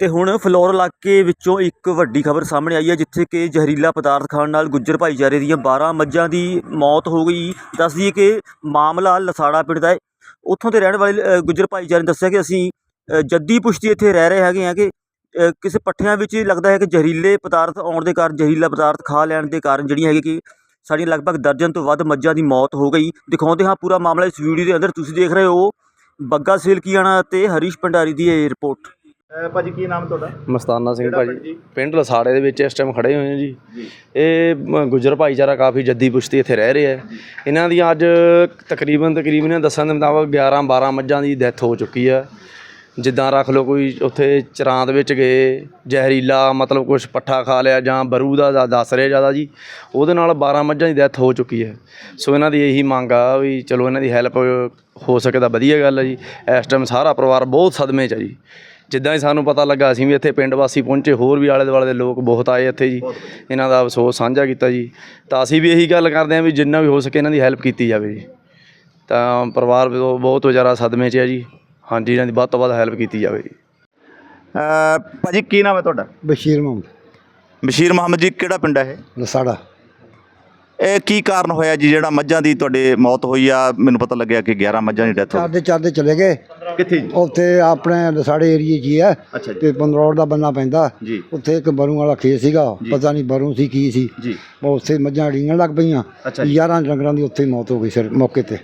ਤੇ ਹੁਣ ਫਲੋਰ ਇਲਾਕੇ ਵਿੱਚੋਂ ਇੱਕ ਵੱਡੀ ਖਬਰ ਸਾਹਮਣੇ ਆਈ ਹੈ, ਜਿੱਥੇ ਕਿ ਜ਼ਹਿਰੀਲਾ ਪਦਾਰਥ ਖਾਣ ਨਾਲ ਗੁੱਜਰ ਭਾਈਚਾਰੇ ਦੀਆਂ 12 ਮੱਝਾਂ ਦੀ ਮੌਤ ਹੋ ਗਈ। ਦੱਸਦੀ ਕਿ ਮਾਮਲਾ ਲਸਾੜਾ ਪਿੰਡ ਦਾ ਹੈ। ਉੱਥੋਂ ਦੇ ਰਹਿਣ ਵਾਲੇ ਗੁੱਜਰ ਭਾਈਚਾਰੇ ਨੇ ਦੱਸਿਆ ਕਿ ਅਸੀਂ ਜੱਦੀ ਪੁਸ਼ਤੀ ਇੱਥੇ ਰਹਿ ਰਹੇ ਹੈਗੇ ਆ ਕਿ ਕਿਸੇ ਪੱਠਿਆਂ ਵਿੱਚ ਲੱਗਦਾ ਹੈ ਕਿ ਜ਼ਹਿਰੀਲੇ ਪਦਾਰਥ ਆਉਣ ਦੇ ਕਾਰਨ, ਜ਼ਹਿਰੀਲਾ ਪਦਾਰਥ ਖਾ ਲੈਣ ਦੇ ਕਾਰਨ ਜਿਹੜੀ ਹੈਗੀ ਕਿ ਸਾਡੀਆਂ ਲਗਭਗ ਦਰਜਨ ਤੋਂ ਵੱਧ ਮੱਝਾਂ ਦੀ ਮੌਤ ਹੋ ਗਈ। ਦਿਖਾਉਂਦੇ ਹਾਂ ਪੂਰਾ ਮਾਮਲਾ ਇਸ ਵੀਡੀਓ ਦੇ ਅੰਦਰ। ਤੁਸੀਂ ਦੇਖ ਰਹੇ ਹੋ ਬੱਗਾ ਸੇਲਕੀਆਣਾ ਅਤੇ ਹਰੀਸ਼ ਭੰਡਾਰੀ ਦੀ ਇਹ ਰਿਪੋਰਟ। ਭਾਜੀ ਕੀ ਨਾਮ ਤੁਹਾਡਾ? ਮਸਤਾਨਾ ਸਿੰਘ ਭਾਜੀ? ਪਿੰਡ ਲਸਾੜੇ ਦੇ ਵਿੱਚ ਇਸ ਟਾਈਮ ਖੜੇ ਹੋਏ ਹਾਂ ਜੀ। ਇਹ ਗੁੱਜਰ ਭਾਈਚਾਰਾ ਕਾਫੀ ਜੱਦੀ ਪੁਸ਼ਤੀ ਇੱਥੇ ਰਹਿ ਰਿਹਾ ਹੈ। ਇਹਨਾਂ ਦੀ ਅੱਜ ਤਕਰੀਬਨ ਤਕਰੀਬਨ ਦੱਸਣ ਦੇ ਮੁਤਾਬਕ 11 12 ਮੱਝਾਂ ਦੀ ਡੈਥ ਹੋ ਚੁੱਕੀ ਹੈ ਜਿੱਦਾਂ ਰੱਖ ਲਓ ਕੋਈ ਉੱਥੇ ਚਰਾਂ ਦੇ ਵਿੱਚ ਗਏ ਜ਼ਹਿਰੀਲਾ ਮਤਲਬ ਕੁਝ ਪੱਠਾ ਖਾ ਲਿਆ ਜਾਂ ਬਰੂ ਦਾ ਦਾ ਦੱਸ ਰਿਹਾ ਜ਼ਿਆਦਾ ਜੀ ਉਹਦੇ ਨਾਲ 12 ਮੱਝਾਂ ਦੀ ਡੈਥ ਹੋ ਚੁੱਕੀ ਹੈ। ਸੋ ਇਹਨਾਂ ਦੀ ਇਹੀ ਮੰਗ ਆ ਵੀ ਚਲੋ ਇਹਨਾਂ ਦੀ ਹੈਲਪ ਹੋ ਸਕੇ ਤਾਂ ਵਧੀਆ ਗੱਲ ਹੈ ਜੀ। ਇਸ ਟਾਈਮ ਸਾਰਾ ਪਰਿਵਾਰ ਬਹੁਤ ਸਦਮੇ 'ਚ ਹੈ ਜੀ। ਜਿੱਦਾਂ ਹੀ ਸਾਨੂੰ ਪਤਾ ਲੱਗਾ ਅਸੀਂ ਵੀ ਇੱਥੇ ਪਿੰਡ ਵਾਸੀ ਪਹੁੰਚੇ ਹੋਰ ਵੀ ਆਲੇ ਦੁਆਲੇ ਦੇ ਲੋਕ ਬਹੁਤ ਆਏ ਇੱਥੇ ਜੀ। ਇਹਨਾਂ ਦਾ ਅਫਸੋਸ ਸਾਂਝਾ ਕੀਤਾ ਜੀ। ਤਾਂ ਅਸੀਂ ਵੀ ਇਹੀ ਗੱਲ ਕਰਦੇ ਹਾਂ ਵੀ ਜਿੰਨਾ ਵੀ ਹੋ ਸਕੇ ਇਹਨਾਂ ਦੀ ਹੈਲਪ ਕੀਤੀ ਜਾਵੇ ਜੀ। ਤਾਂ ਪਰਿਵਾਰ ਬਹੁਤ ਵਿਚਾਰਾ ਸਦਮੇ 'ਚ ਹੈ ਜੀ। ਹਾਂਜੀ ਇਹਨਾਂ ਦੀ ਵੱਧ ਤੋਂ ਵੱਧ ਹੈਲਪ ਕੀਤੀ ਜਾਵੇ ਜੀ। ਭਾਜੀ ਕੀ ਨਾਮ ਹੈ ਤੁਹਾਡਾ? ਬਸ਼ੀਰ ਮੁਹੰਮਦ। ਬਸ਼ੀਰ ਮੁਹੰਮਦ ਜੀ ਕਿਹੜਾ ਪਿੰਡ ਹੈ ਲਸਾੜਾ ਇਹ ਇਹ ਕੀ ਕਾਰਨ ਹੋਇਆ ਜੀ? ਜਿਹੜਾ ਮੱਝਾਂ ਦੀ ਤੁਹਾਡੇ ਮੌਤ ਹੋਈ ਆ ਮੈਨੂੰ ਪਤਾ ਲੱਗਿਆ ਕਿ 11 ਮੱਝਾਂ ਦੀ ਡੈਥ ਹੋ ਚਾਰਦੇ ਚਾਰਦੇ ਚਲੇ ਗਏ। ਗਈ ਕਿੱਥੇ ਜੀ? ਉੱਥੇ ਆਪਣੇ ਲਸਾੜੇ ਏਰੀਏ 'ਚ ਹੀ ਹੈ ਅੱਛਾ ਜੀ। ਤੇ ਪੰਦਰੌੜ ਦਾ ਬੰਨਾ ਪੈਂਦਾ। ਜੀ। ਉੱਥੇ ਇੱਕ ਬਰੂ ਵਾਲਾ ਖੇਤ ਸੀਗਾ। ਜੀ। ਪਤਾ ਨਹੀਂ ਬਰੂ ਸੀ ਕੀ ਸੀ। ਜੀ। ਉਹ ਉੱਥੇ ਮੱਝਾਂ ਡੀਂਗਣ ਲੱਗ ਪਈਆਂ। ਅੱਛਾ ਜੀ। 11 ਡੰਗਰਾਂ ਦੀ ਉੱਥੇ ਹੀ ਮੌਤ ਹੋ ਗਈ ਸਰ ਮੌਕੇ ਤੇ।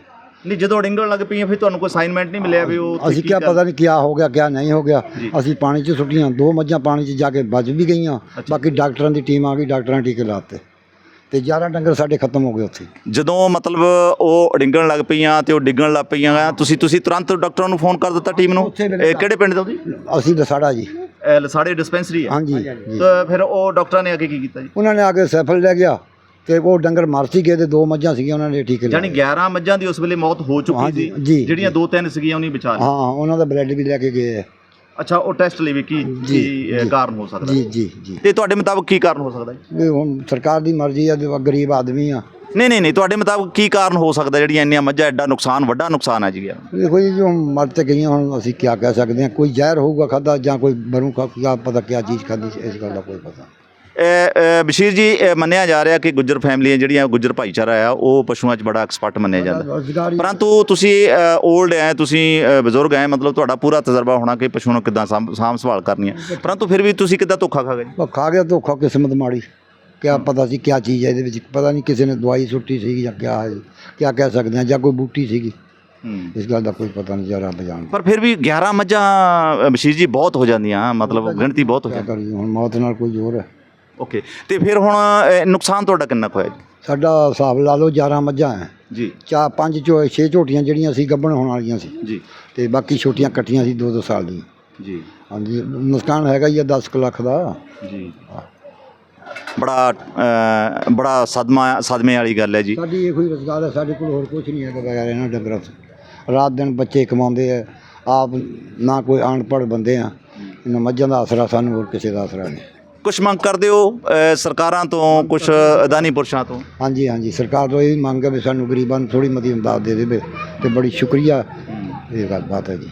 ਨਹੀਂ ਜਦੋਂ ਡਿੰਗਣ ਲੱਗ ਪਈਆਂ ਫਿਰ ਤੁਹਾਨੂੰ ਕੋਈ ਅਸਾਈਨਮੈਂਟ ਨਹੀਂ ਮਿਲਿਆ ਵੀ ਉਹ ਅਸੀਂ ਕਿਹਾ ਪਤਾ ਨਹੀਂ ਕਿਆ ਹੋ ਗਿਆ ਕਿਆ ਨਹੀਂ ਹੋ ਗਿਆ। ਜੀ। ਅਸੀਂ ਪਾਣੀ 'ਚ ਸੁੱਟੀਆਂ। ਦੋ ਮੱਝਾਂ ਪਾਣੀ 'ਚ ਜਾ ਕੇ ਬਚ ਵੀ ਗਈਆਂ। ਬਾਕੀ ਡਾਕਟਰਾਂ ਦੀ ਟੀਮ ਆ ਗਈ ਡਾਕਟਰਾਂ ਨੇ ਟੀਕੇ ਲਾਤੇ ਤੇ 11 ਡੰਗਰ ਸਾਡੇ ਖਤਮ ਹੋ ਗਏ ਉੱਥੇ। ਜਦੋਂ ਮਤਲਬ ਉਹ ਡਿੰਗਣ ਲੱਗ ਪਈਆਂ ਤੇ ਉਹ ਡਿੱਗਣ ਲੱਗ ਪਈਆਂ ਤੁਸੀਂ ਤੁਸੀਂ ਤੁਰੰਤ ਡਾਕਟਰਾਂ ਨੂੰ ਫੋਨ ਕਰ ਦਿੱਤਾ ਟੀਮ ਨੂੰ? ਉੱਥੇ ਮਿਲੇ ਇਹ ਕਿਹੜੇ ਪਿੰਡ ਦਾ ਜੀ? ਅਸੀਂ ਲਸਾੜਾ ਜੀ। ਇਹ ਲਸਾੜੇ ਡਿਸਪੈਂਸਰੀ ਹੈ ਹਾਂਜੀ ਜੀ। ਤਾਂ ਫਿਰ ਉਹ ਡਾਕਟਰਾਂ ਨੇ ਆ ਕੇ ਕੀਤਾ ਜੀ? ਉਹਨਾਂ ਨੇ ਆ ਕੇ ਸੈਫਲ ਲੈ ਗਿਆ ਤੇ ਉਹ ਡੰਗਰ ਮਰ ਸੀ ਗਏ ਤੇ ਦੋ ਮੱਝਾਂ ਸੀਗੀਆਂ ਉਹਨਾਂ ਨੇ ਟੀਕੇ ਯਾਨੀ ਲਾਏ 11 ਮੱਝਾਂ ਦੀ ਉਸ ਵੇਲੇ ਮੌਤ ਹੋ ਚੁੱਕੀ ਹਾਂਜੀ, ਸੀ। ਜੀ, ਜਿਹੜੀਆਂ ਦੋ ਤਿੰਨ ਸੀਗੀਆਂ ਉਹਨੀ ਲਈ ਹਾਂ ਉਹਨਾਂ ਦਾ ਬਲੱਡ ਵੀ ਲੈ ਕੇ ਗਏ ਹੈ ਅੱਛਾ ਉਹ ਟੈਸਟ ਲਈ ਵੀ ਕੀ ਕੀ ਅ, ਕਾਰਨ ਹੋ ਸਕਦਾ ਜੀ ਜੀ ਜੀ। ਤੇ ਤੁਹਾਡੇ ਮੁਤਾਬਕ ਕੀ ਕਾਰਨ ਹੋ ਸਕਦਾ ਵੀ ਹੁਣ ਸਰਕਾਰ ਦੀ ਮਰਜ਼ੀ ਆ ਤੇ ਗਰੀਬ ਆਦਮੀ ਆ। ਨਹੀਂ ਨਹੀਂ ਨਹੀਂ ਤੁਹਾਡੇ ਮੁਤਾਬਕ ਕੀ ਕਾਰਨ ਹੋ ਸਕਦਾ ਜਿਹੜੀਆਂ ਇੰਨੀਆਂ ਮੱਝਾਂ ਐਡਾ ਨੁਕਸਾਨ ਵੱਡਾ ਨੁਕਸਾਨ ਹੈ ਜੀ ਦੇਖੋ ਜੀ ਜੋ ਮਰ ਤੇ ਗਈਆਂ ਹੁਣ ਅਸੀਂ ਕੀ ਕਹਿ ਸਕਦੇ ਹਾਂ? ਕੋਈ ਜ਼ਹਿਰ ਹੋਊਗਾ ਖਾਦਾ ਜਾਂ ਕੋਈ ਬਰੂ ਖਾ ਪਤਾ ਕਿਆ ਚੀਜ਼ ਖਾਦੀ ਇਸ ਗੱਲ ਦਾ ਕੋਈ ਪਤਾ ਬਸ਼ੀਰ ਜੀ ਮੰਨਿਆ ਜਾ ਰਿਹਾ ਕਿ ਗੁੱਜਰ ਫੈਮਲੀਆਂ ਜਿਹੜੀਆਂ ਗੁੱਜਰ ਭਾਈਚਾਰਾ ਆ ਉਹ ਪਸ਼ੂਆਂ 'ਚ ਬੜਾ ਐਕਸਪਰਟ ਮੰਨਿਆ ਜਾਂਦਾ। ਪਰੰਤੂ ਤੁਸੀਂ 올ਡ ਹੈ ਤੁਸੀਂ ਬਜ਼ੁਰਗ ਹੈ ਮਤਲਬ ਤੁਹਾਡਾ ਪੂਰਾ ਤਜਰਬਾ ਹੋਣਾ ਕਿ ਪਸ਼ੂ ਨੂੰ ਕਿੱਦਾਂ ਸਾਂਭ ਸਾਂਭ ਸੰਭਾਲ ਕਰਨੀ ਹੈ ਪਰੰਤੂ ਫਿਰ ਵੀ ਤੁਸੀਂ ਕਿੱਦਾਂ ਧੋਖਾ ਖਾ ਗਏ? ਖਾ ਗਿਆ ਧੋਖਾ ਕਿਸਮਤ ਮਾੜੀ। ਕਿਆ ਪਤਾ ਸੀ ਕਿਆ ਚੀਜ਼ ਹੈ ਇਹਦੇ ਵਿੱਚ ਪਤਾ ਨਹੀਂ ਕਿਸੇ ਨੇ ਦਵਾਈ ਸੁੱਟੀ ਸੀਗੀ ਜਾਂ ਕਿਆ ਹੈ ਕਿਆ ਕਹਿ ਸਕਦੇ ਹਾਂ ਜਾਂ ਕੋਈ ਬੂਟੀ ਸੀਗੀ। ਇਸ ਗੱਲ ਦਾ ਕੋਈ ਪਤਾ ਨਹੀਂ ਜਰਾ ਬਜਾਨ ਪਰ ਫਿਰ ਵੀ 11 ਮੱਝਾਂ ਬਸ਼ੀਰ ਜੀ ਬਹੁਤ ਹੋ ਜਾਂਦੀਆਂ ਮਤਲਬ ਗਿਣਤੀ ਬਹੁਤ ਹੋ ਜਾਂਦੀ। ਹੁਣ ਮੌਤ ਨਾਲ ਕੋਈ ਜ਼ੋਰ ਹੈ। ਓਕੇ ਤੇ ਫਿਰ ਹੁਣ ਨੁਕਸਾਨ ਤੁਹਾਡਾ ਕਿੰਨਾ ਕੁ ਹੋਇਆ ਜੀ? ਸਾਡਾ ਹਿਸਾਬ ਲਾ ਲਓ 11 ਮੱਝਾਂ ਹੈ। ਜੀ। ਚਾਰ ਪੰਜ ਚੋ ਛੇ ਝੋਟੀਆਂ ਜਿਹੜੀਆਂ ਸੀ ਗੱਭਣ ਹੋਣ ਵਾਲੀਆਂ ਸੀ। ਜੀ। ਤੇ ਬਾਕੀ ਛੋਟੀਆਂ ਕੱਟੀਆਂ ਸੀ 2-2 ਸਾਲ ਦੀਆਂ। ਜੀ। ਹਾਂਜੀ ਨੁਕਸਾਨ ਹੈਗਾ ਹੀ ਆ 10 ਕੁ ਲੱਖ ਦਾ। ਜੀ। ਬੜਾ ਬੜਾ ਸਦਮਾ ਸਦਮੇ ਵਾਲੀ ਗੱਲ ਹੈ ਜੀ। ਸਾਡੀ ਇਹੋ ਹੀ ਰੁਜ਼ਗਾਰ ਹੈ ਸਾਡੇ ਕੋਲ ਹੋਰ ਕੁਝ ਨਹੀਂ ਹੈਗਾ ਬਗੈਰ ਇਹਨਾਂ ਡੰਗਰਾਂ ਤੋਂ। ਰਾਤ ਦਿਨ ਬੱਚੇ ਕਮਾਉਂਦੇ ਆ ਆਪ ਨਾ ਕੋਈ ਅਨਪੜ੍ਹ ਬੰਦੇ ਆ। ਇਹਨਾਂ ਮੱਝਾਂ ਦਾ ਆਸਰਾ ਸਾਨੂੰ ਹੋਰ ਕਿਸੇ ਦਾ ਆਸਰਾ ਨਹੀਂ। ਕੁਝ ਮੰਗ ਕਰਦੇ ਹੋ ਅ, ਸਰਕਾਰਾਂ ਤੋਂ ਕੁਝ ਅਦਾਨੀ ਪੁਰਸ਼ਾਂ ਤੋਂ? ਹਾਂਜੀ ਹਾਂਜੀ ਸਰਕਾਰ ਤੋਂ ਇਹ ਮੰਗ ਹੈ ਵੀ ਸਾਨੂੰ ਗਰੀਬਾਂ ਨੂੰ ਥੋੜੀ ਮਤੀ ਇਮਦਾਦ ਦੇ ਦੇਵੇ ਤੇ ਬੜੀ ਸ਼ੁਕਰੀਆ। ਇਹ ਗੱਲ ਬਾਤ ਹੈ ਜੀ।